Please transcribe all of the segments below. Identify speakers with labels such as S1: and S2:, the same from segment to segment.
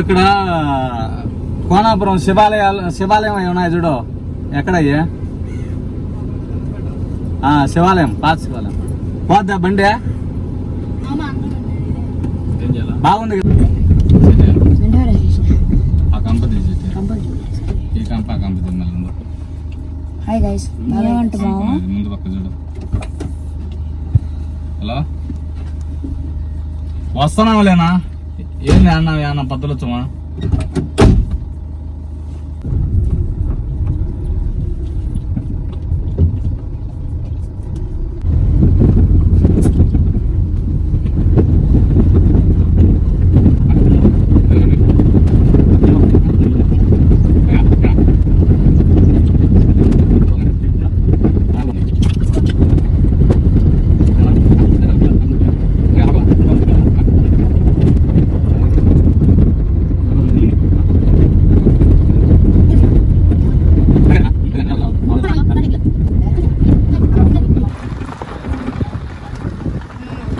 S1: ఇక్కడ కోనాపురం శివాలయాలు శివాలయం అయి ఉన్నాయి చూడు. ఎక్కడయ్యా? ఆ, శివాలయం పాత శివాలయం. పోద్దా బండి? బాగుంది.
S2: హాయ్ గైస్
S1: ముందు పక్క చూడు. హలో? వస్తున్నావులేనా ఏంది అన్న ఏమన్నా బద్దలొచ్చమా వచ్చమా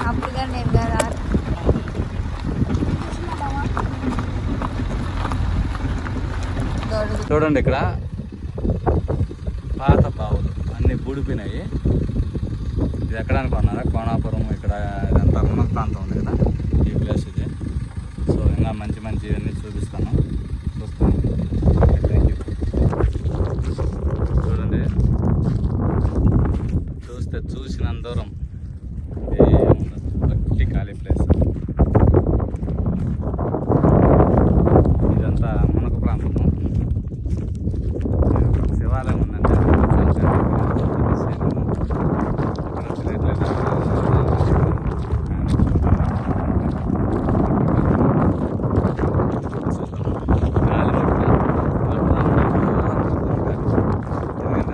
S2: అప్పుడుగా నేను కదా
S1: చూడండి ఇక్కడ. పాత బావులు అన్ని బూడిపోయినాయి ఇది ఎక్కడ అనుకున్నారా కోనాపురం ఇక్కడ ఇదంతా రుణ ప్రాంతం ఉంది కదా ఈ ప్లేస్ ఇది. సో ఇంకా మంచి మంచి ఇవన్నీ చూపిస్తాను చూస్తాను థ్యాంక్ యూ చూడండి చూస్తే చూసిన దూరం ఏముండదు వట్టి ఖాళీ ప్లేస్ ఇదంతా మునక ప్రాంతం శివాలయం ఉందంటే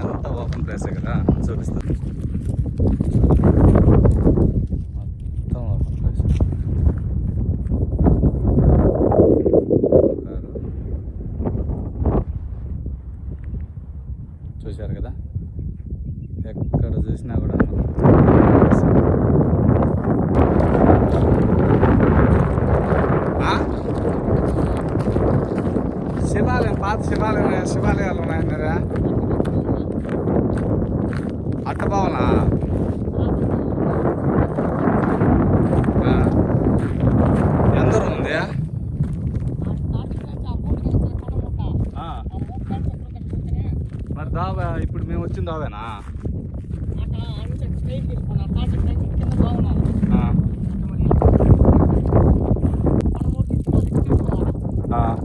S1: అంతా ఓపెన్ ప్లేసే కదా చూపిస్తాను మొత్తం ఓపెన్ ప్లేస్ చూశారు కదా? ఎక్కడ చూసినా కూడా శివాలయం పాత శివాలయం శివాలయాలు ఉన్నాయన్నారా అట్టబావనా ఎంత దూరం ఆ. మరి దావా ఆ. ఆ.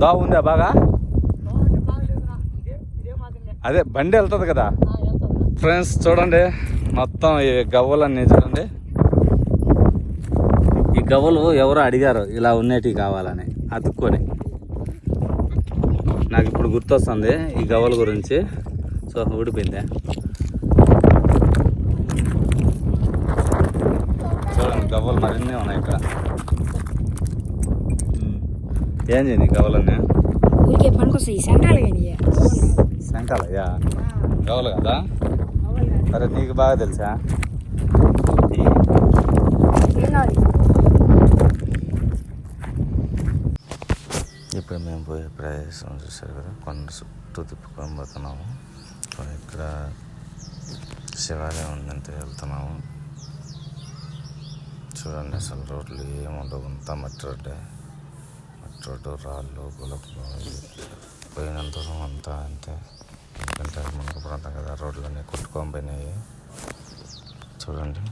S1: దావ ఉందా బాగా? అదే బండి వెళ్తుంది కదా? ఫ్రెండ్స్ చూడండి. మొత్తం ఈ గవ్వలన్నీ చూడండి. ఈ గవ్వలు ఎవరో అడిగారు ఇలా ఉండేటివి కావాలని. అతుక్కొని. నాకు ఇప్పుడు గుర్తొస్తుంది ఈ గవ్వల గురించి. సో ఊడిపోయింది? చూడండి గవ్వలు మరిన్ని ఉన్నాయి ఇక్కడ. ఏం చేయండి గవ్వలన్నీ?
S2: ఊరికే పనికొస్తాయి కానీ
S1: శంకాలయ్యా గవ్వలు కదా? సరే నీకు బాగా తెలుసా? ఇప్పుడు మేము పోయే ప్రదేశం చూసారు కదా కొండ చుట్టూ తిప్పుకొని పోతున్నాము. ఇక్కడ శివాలయం ఉందంటే వెళ్తున్నాము. చూడండి అసలు రోడ్లు ఏముండవు అంతా మట్టి రోడ్డే. మట్టి రోడ్డు రాళ్ళు గులపులు పోయినంత దూరం అంతా అంతే. ఎందుకంటే మనకు ప్రాంతం కదా రోడ్లన్నీ కొట్టుకొని పోయినాయి. చూడండి.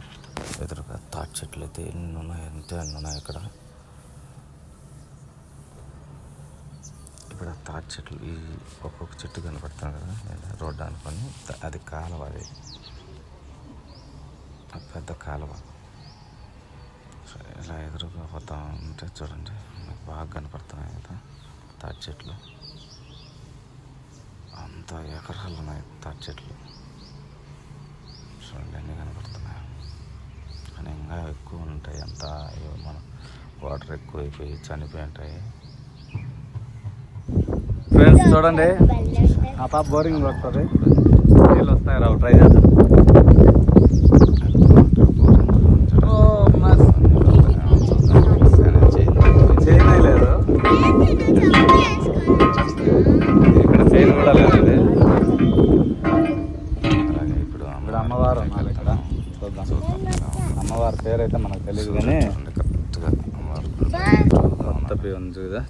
S1: ఎదురుగా తాటి చెట్లు అయితే ఎన్ని ఉన్నాయి? అంతే అన్ని ఉన్నాయి ఇక్కడ ఇప్పుడు ఆ తాటి చెట్లు ఈ ఒక్కొక్క చెట్టు కనపడుతుంది కదా రోడ్డు అనుకొని అది కాలువ అది. పెద్ద కాలువ. సో ఇలా ఎదురుగా పోతా ఉంటే చూడండి బాగా కనపడుతున్నాయి కదా తాటి చెట్లు. అంత ఎకరాలు ఉన్నాయి తాటి చెట్లు. చూడండి అన్నీ కనపడుతున్నాయి. కానీ ఇంకా ఎక్కువ ఉంటాయి. అంత మనం మన వాటర్ ఎక్కువైపోయి చనిపోయి ఉంటాయి. చూడండి. ఆ పాప బోరింగ్ పడుతుంది నీళ్ళు వస్తాయి రావు ట్రై చేద్దాం.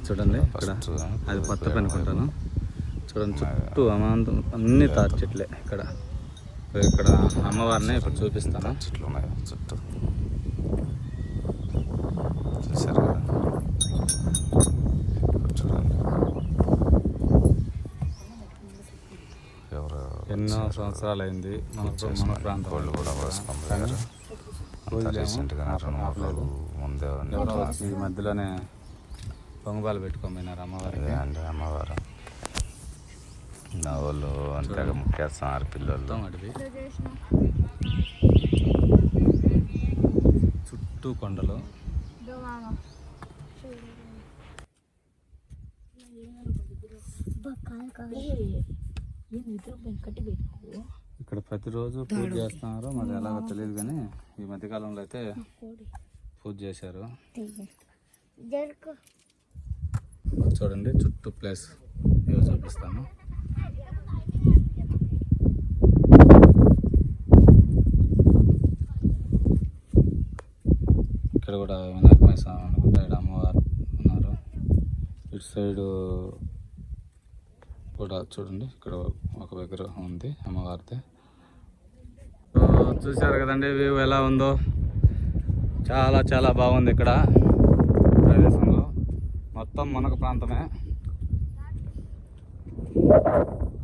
S3: చూడండి
S1: ఇక్కడ. అది పని అనుకుంటాను. చూడండి చుట్టూ అమాంతం అన్ని తాటి చెట్లే ఇక్కడ. ఇక్కడ అమ్మవారిని ఇప్పుడు చూపిస్తాను.
S3: చెట్లు ఉన్నాయి చుట్టూ. చూసారు చూడండి. ఎవరు
S1: ఎన్నో సంవత్సరాలు అయింది మన మన ప్రాంతం.
S3: వాళ్ళు కూడా వేసుకొని రీసెంట్గా రెండు మూడు రోజులు ముందే ఉంది.
S1: ఎవరో వచ్చి ఈ మధ్యలోనే పోయినారు అమ్మవారికి.
S3: ఇదే అండి అమ్మవారు? నా వాళ్ళు అంతగా ముఖ్యేస్తున్నారు పిల్లలు.
S1: చుట్టూ కొండలు. ఇక్కడ ప్రతిరోజు పూజ చేస్తున్నారు. మరి ఎలాగో తెలియదు కానీ ఈ మధ్యకాలంలో అయితే పూజ చేశారు. చూడండి చుట్టూ ప్లేస్ వ్యూ చూపిస్తాను. ఇక్కడ కూడా వినాయకమయ స్వామి అనుకుంటా ఇక్కడ అమ్మవారు ఉన్నారు. ఇటు సైడు కూడా చూడండి ఇక్కడ ఒక విగ్రహం ఉంది అమ్మవారిది. సో చూశారు కదండి వ్యూ ఎలా ఉందో? చాలా చాలా బాగుంది ఇక్కడ. మొత్తం మునక ప్రాంతమే.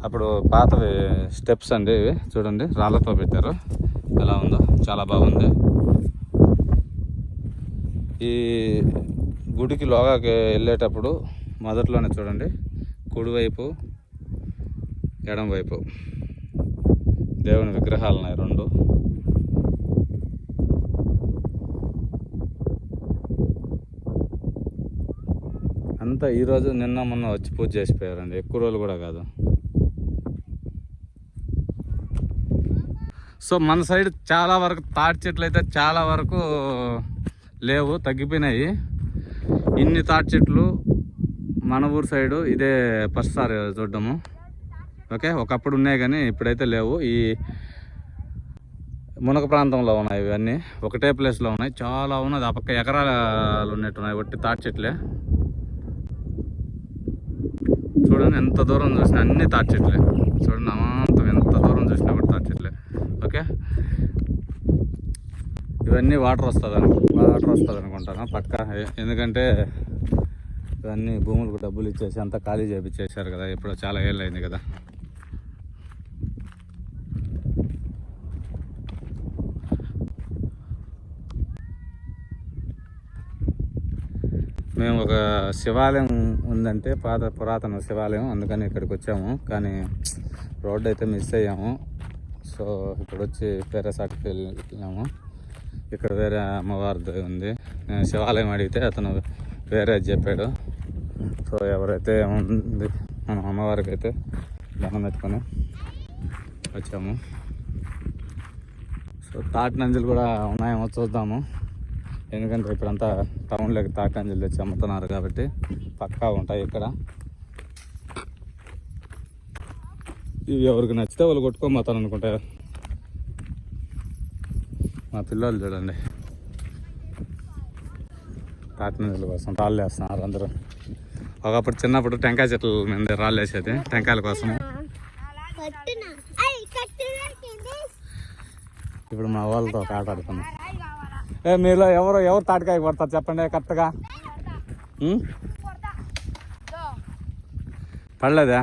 S1: అప్పుడు పాతవి స్టెప్స్ అండి ఇవి చూడండి రాళ్ళతో పెట్టారు. ఎలా ఉందో చాలా బాగుంది. ఈ గుడికి లోగాకి వెళ్ళేటప్పుడు మొదట్లోనే చూడండి కుడివైపు ఎడంవైపు దేవుని విగ్రహాలు ఉన్నాయి రెండు. అంతా ఈరోజు నిన్న మొన్న వచ్చి పూజ చేసిపోయారండి. ఎక్కువ రోజులు కూడా కాదు. సో మన సైడ్ చాలా వరకు తాటి చెట్లు అయితే చాలా వరకు లేవు తగ్గిపోయినాయి. ఇన్ని తాటి చెట్లు మన ఊరు సైడు ఇదే ఫస్ట్ సారి చూడడము. ఓకే? ఒకప్పుడు ఉన్నాయి కానీ ఇప్పుడైతే లేవు. ఈ మునక ప్రాంతంలో ఉన్నాయి ఇవన్నీ. ఒకటే ప్లేస్లో ఉన్నాయి. చాలా ఉన్నది ఆ పక్క ఎకరాలు ఉన్నట్టున్నాయి. ఒట్టి తాటి చెట్లే. చూడండి ఎంత దూరం చూసినా అన్ని తాటి చెట్లే. చూడండి అమాంతం ఎంత దూరం చూసినా కూడా తాటి చెట్లే. ఓకే? ఇవన్నీ వాటర్ వస్తుంది వాటర్ వస్తుంది అనుకుంటాను పక్క ఎందుకంటే ఇవన్నీ భూములకు డబ్బులు ఇచ్చేసి అంతా ఖాళీ చేపించేశారు కదా. ఇప్పుడు చాలా ఏళ్ళు అయింది కదా. మేము ఒక శివాలయం ఉందంటే పాత పురాతన శివాలయం అందుకని ఇక్కడికి వచ్చాము. కానీ రోడ్డు అయితే మిస్ అయ్యాము. సో ఇప్పుడు వచ్చి పేరసాటికి వెళ్ళాము. ఇక్కడ వేరే అమ్మవారిది ఉంది. నేను శివాలయం అడిగితే అతను వేరే చెప్పాడు. సో ఎవరైతే ఉంది మనం అమ్మవారికి అయితే దండం పెట్టుకొని వచ్చాము. సో తాటి నంజులు కూడా ఉన్నాయేమో చూద్దాము. ఎందుకంటే ఇప్పుడంతా టౌన్లోకి తాటి నంజులు తెచ్చి అమ్ముతున్నారు కాబట్టి పక్కా ఉంటాయి ఇక్కడ. ఇవి ఎవరికి నచ్చితే వాళ్ళు కొట్టుకోబోతాను అనుకుంటా. మా పిల్లలు చూడండి. నంజుల కోసం రాళ్ళు వేస్తున్నారు అందరూ. ఒకప్పుడు చిన్నప్పుడు టెంకాయ చెట్ల మీద రాళ్ళు వేసేది టెంకాయల కోసం ఇప్పుడు మా వాళ్ళతో ఒక ఆట ఆడుతున్నాం మీలో ఎవరు ఎవరు తాటికాయ కొడతారు చెప్పండి కరెక్ట్గా? పడలేదా?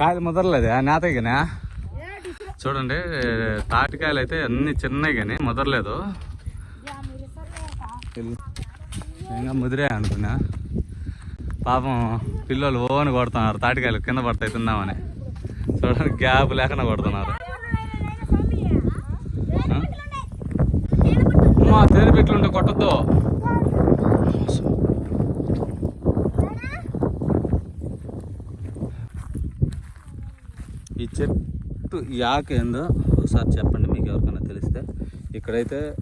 S1: కాయలు ముదరలేదా? నేతగానే చూడండి తాటికాయలు అయితే అన్ని చిన్నవి కానీ ముదరలేదు. ఇంకా ముదిరే అనుకున్నా. పాపం పిల్లలు ఓని కొడుతున్నారు తాటికాయలు కింద పడతాయి తిందామని. చూడండి గ్యాప్ లేకుండా కొడుతున్నారు. ఆ? అమ్మా తేనె పెట్లుంటే కొట్టద్దు. ఈ చెట్టు ఆకు ఏందో? ఒకసారి చెప్పండి మీకు ఎవరికైనా తెలిస్తే. ఇక్కడైతే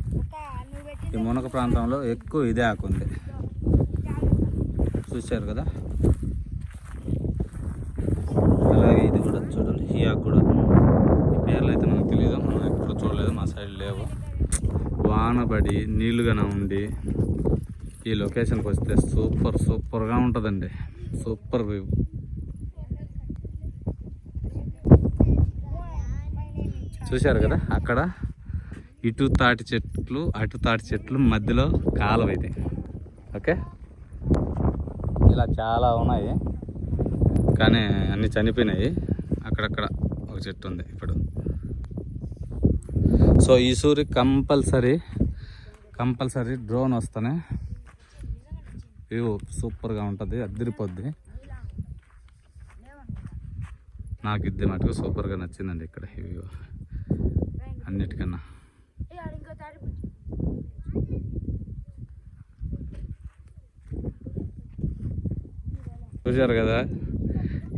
S1: ఈ మునక ప్రాంతంలో ఎక్కువ ఇదే ఆకు ఉంది. చూశారు కదా? అలాగే కూడా. ఈ పేర్లు అయితే మనకు తెలియదు మనం ఎప్పుడు చూడలేదు. మా సైడ్ లేవు. వాన పడి నీళ్ళుగానే ఉండి ఈ లొకేషన్కి వస్తే సూపర్ సూపర్గా ఉంటుందండి. Super view. చూశారు కదా? అక్కడ ఇటు తాటి చెట్లు అటు తాటి చెట్లు మధ్యలో కాలువ ఇది. ఓకే? ఇలా చాలా ఉన్నాయి. కానీ అన్నీ చనిపోయినాయి. అక్కడక్కడ ఒక చెట్టు ఉంది ఇప్పుడు. సో ఈ సూరి కంపల్సరీ కంపల్సరీ డ్రోన్ వస్తేనే వ్యూ సూపర్గా ఉంటుంది అద్దరిపోద్ది. నాకు ఇది మటుకు సూపర్గా నచ్చిందండి ఇక్కడ వ్యూ. అన్నిటికన్నా. చూశారు కదా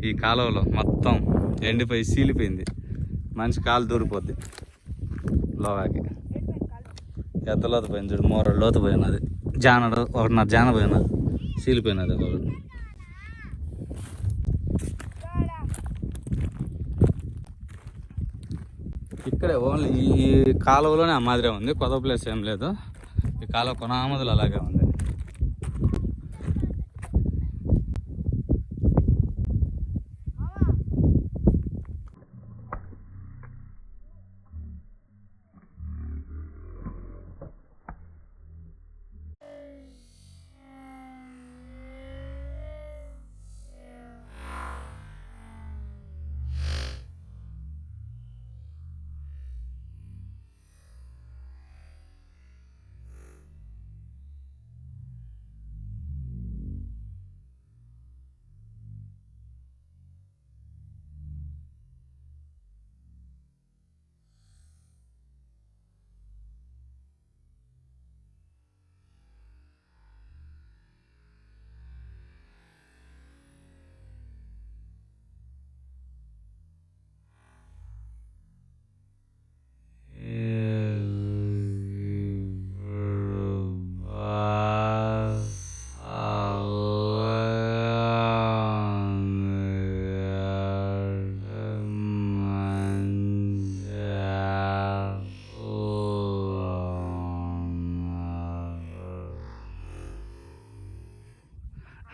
S1: ఈ కాలువలో మొత్తం ఎండిపోయి సీలిపోయింది మనిషి కాలు దూరిపోద్ది. లోగాకి ఎంత లోత పోయింది చూడు మూర లోత పోయినది. జానడు ఒకటిన్నర జాన పోయినా సీలిపోయినది ఒకటి. ఇక్కడే ఓన్లీ ఈ కాలువలోనే ఆ మాదిరే ఉంది. కొత్త ప్లేస్ ఏం లేదు. ఈ కాలువ కొనామదులు అలాగే ఉంది.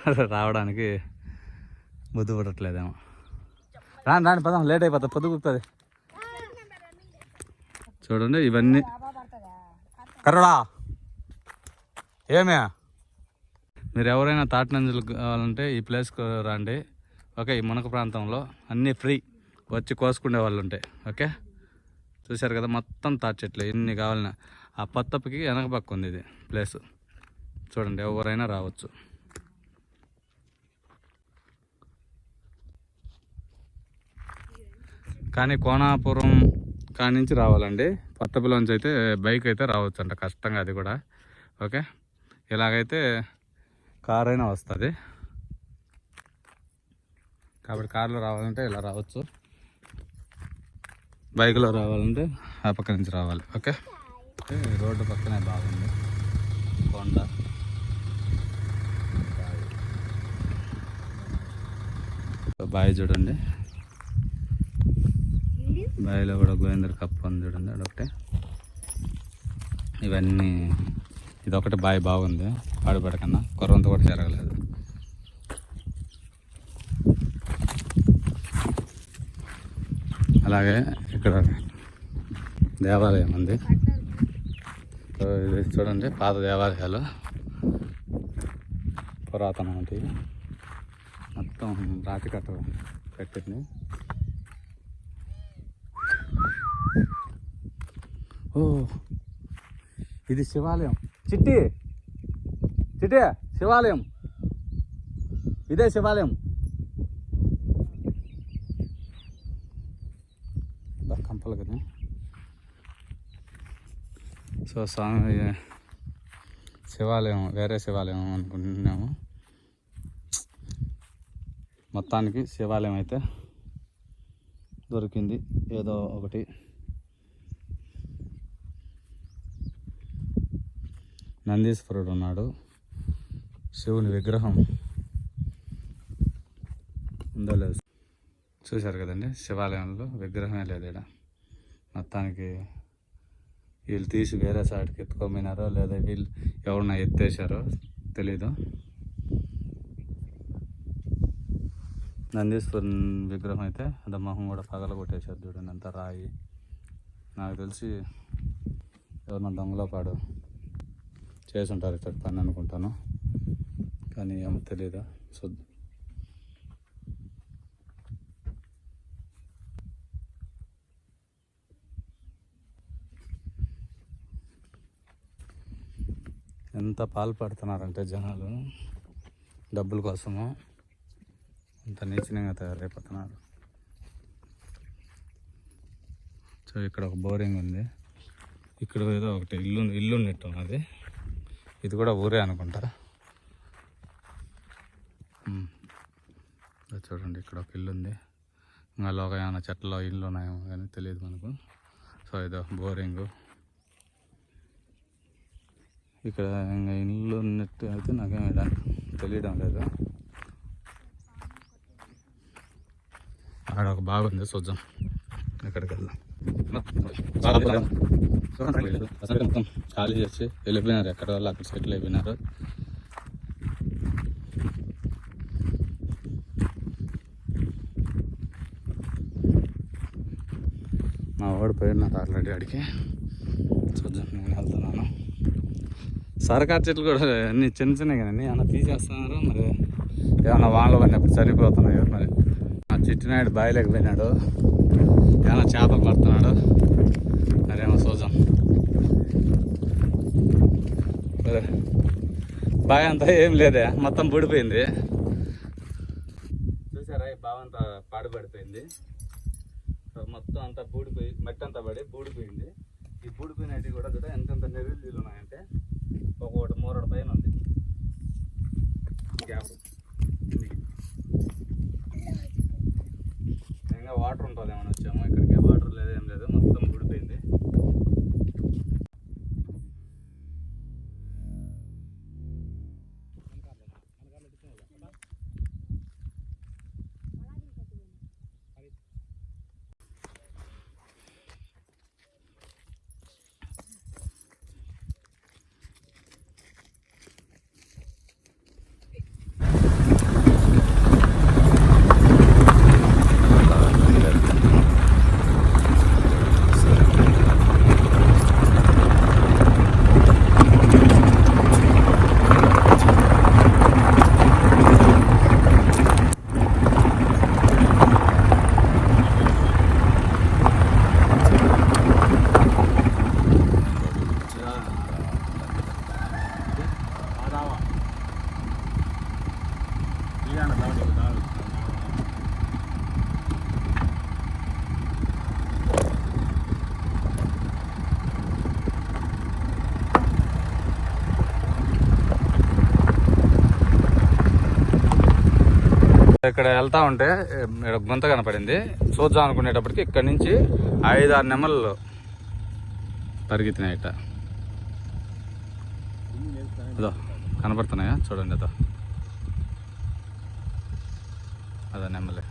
S1: రావడానికి బుద్ధి పడట్లేదేమో రాని రాని పదం లేట్ అయిపోతుంది పొద్దుగుతుంది చూడండి ఇవన్నీ. కర్రడా ఏమే? మీరు ఎవరైనా తాటినంజలు కావాలంటే ఈ ప్లేస్కి రండి. ఓకే ఈ మునక ప్రాంతంలో అన్నీ ఫ్రీ. వచ్చి కోసుకునే వాళ్ళు ఉంటాయి ఓకే? చూశారు కదా మొత్తం తాటి చెట్లు ఎన్ని కావాలన్నా. ఆ పత్తప్పకి వెనక పక్క ఉంది ఇది ప్లేస్. చూడండి ఎవరైనా రావచ్చు. కానీ కోనాపురం కాడి నుంచి రావాలండి. పత్తపులోంచి అయితే బైక్ అయితే రావచ్చు అంట కష్టంగా అది కూడా. ఓకే? ఇలాగైతే కార్ అయినా వస్తుంది. కాబట్టి కార్లో రావాలంటే ఇలా రావచ్చు. బైక్లో రావాలంటే ఆ పక్క నుంచి రావాలి. ఓకే? రోడ్డు పక్కనే బాగుంది. కొండ. బాయ్ చూడండి. బావిలో కూడా గోవిందర్ కప్పు ఉంది చూడండి అదొకటి ఇవన్నీ ఇదొకటి బావి బాగుంది పాడుపడకన్నా. కొర్రంత కూడా జరగలేదు. అలాగే ఇక్కడ దేవాలయం ఉంది. ఇది చూడండి పాత దేవాలయాలు. పురాతనం అంటే మొత్తం రాతి కట్ట పెట్టింది. ఓ ఇది శివాలయం. చిట్టి చిట్టి శివాలయం. ఇదే శివాలయం. కంపలు కదా. సో స్వామి శివాలయం వేరే శివాలయం అనుకుంటున్నాము. మొత్తానికి శివాలయం అయితే దొరికింది. ఏదో ఒకటి. నందీశ్వరుడు ఉన్నాడు. శివుని విగ్రహం ఉందో లేదు చూశారు కదండి? శివాలయంలో విగ్రహమే లేదు ఇక్కడ మొత్తానికి వీళ్ళు తీసి వేరే సైడ్కి ఎత్తుకోమినారో లేదా వీళ్ళు ఎవరన్నా ఎత్తేసారో తెలీదు. నందీశ్వరుని విగ్రహం అయితే అది మొహం కూడా పగల కొట్టేశారు చూడండి అంత రాయి. నాకు తెలిసి ఎవరన్నా దొంగలో పాడు. ఉంటారు ఇక్కడ పని అనుకుంటాను. కానీ ఏమో తెలియదు సో ఎంత పాల్పడుతున్నారంటే జనాలు డబ్బుల కోసము అంత నీచనంగా తయారైపోతున్నారు. సో ఇక్కడ ఒక బోరింగ్ ఉంది. ఇక్కడ ఏదో ఒకటి ఇల్లు ఇల్లు ఉన్నట్టు ఉన్నది. ఇది కూడా ఊరే అనుకుంటా చూడండి ఇక్కడ ఒక ఇల్లు ఉంది. ఇంకా లోక ఏమైనా చెట్లు ఇల్లు ఉన్నాయేమో కానీ తెలియదు మనకు. సో ఇదో బోరింగు. ఇక్కడ ఇంకా ఇల్లు ఉన్నట్టు అయితే నాకేం తెలియడం లేదు. ఆడ ఒక బాగుంది చూద్దాం. ఎక్కడికి వెళ్దాం అసలు మొత్తం ఖాళీ చేసి వెళ్ళిపోయినారు. ఎక్కడ వాళ్ళు అక్కడ సెటిల్ అయిపోయినారు. మా వాడు పోయినారు ఆల్రెడీ అడిగి. చూద్దాం నేను వెళ్తున్నాను. సరకారు చెట్లు కూడా అన్ని చిన్న చిన్నవి కదండి. ఏమన్నా తీసేస్తున్నారు? మరి ఏమన్నా వానలు పడినప్పుడు చనిపోతున్నాయి మరి? ఆ చిట్టినాయుడు బాయిలోకి పోయినాడు ఏమైనా చేపలు పడుతున్నాడు? మరేమో చూద్దాం. మరి అంతా ఏం లేదే. మొత్తం పడిపోయింది. చూసారా ఈ అంతా పాడుపడిపోయింది సో మొత్తం అంతా బూడిపోయి మట్టి అంతా పడి బూడిపోయింది ఈ బూడిపోయినవి కూడా చూడ ఎంతెంత నెరుళ్ళు ఉన్నాయంటే ఒక్కొక్కటి మూరడు పైన ఉంది గ్యాప్ ఇంకా వాటర్ ఉంటుంది ఏమైనా వచ్చాము ఇక్కడికి వాటర్ లేదు ఏం లేదు మొత్తం బూడిపోయింది ఇక్కడ వెళ్తా ఉంటే ఇక్కడ గుంత కనపడింది. చూద్దాం అనుకునేటప్పటికి ఇక్కడ నుంచి ఐదు ఆరు నెమళ్ళు పరిగెత్తినాయి అదో కనపడుతున్నాయా? చూడండి అదో. అదో నెమ్మలే